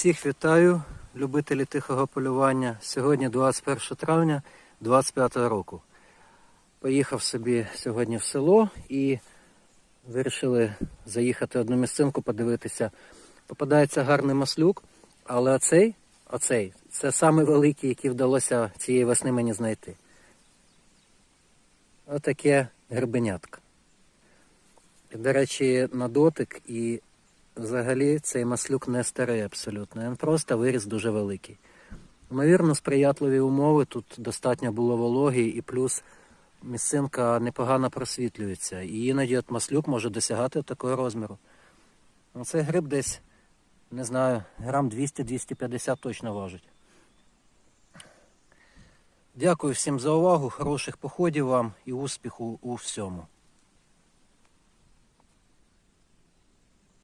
Всіх вітаю, любителі тихого полювання. Сьогодні 21 травня 25 року. Поїхав собі сьогодні в село і вирішили заїхати одну місцинку, подивитися. Попадається гарний маслюк, але оцей, оцей це самий великий, який вдалося цієї весни мені знайти. Отаке грибенятко. І, До речі, на дотик і взагалі цей маслюк не старий абсолютно. Він просто виріс дуже великий. Ймовірно, сприятливі умови, тут достатньо було вологі і плюс місцинка непогано просвітлюється. І іноді от маслюк може досягати такого розміру. Ну, Цей гриб десь, не знаю, грам 200-250 точно важить. Дякую всім за увагу, хороших походів вам і успіху у всьому.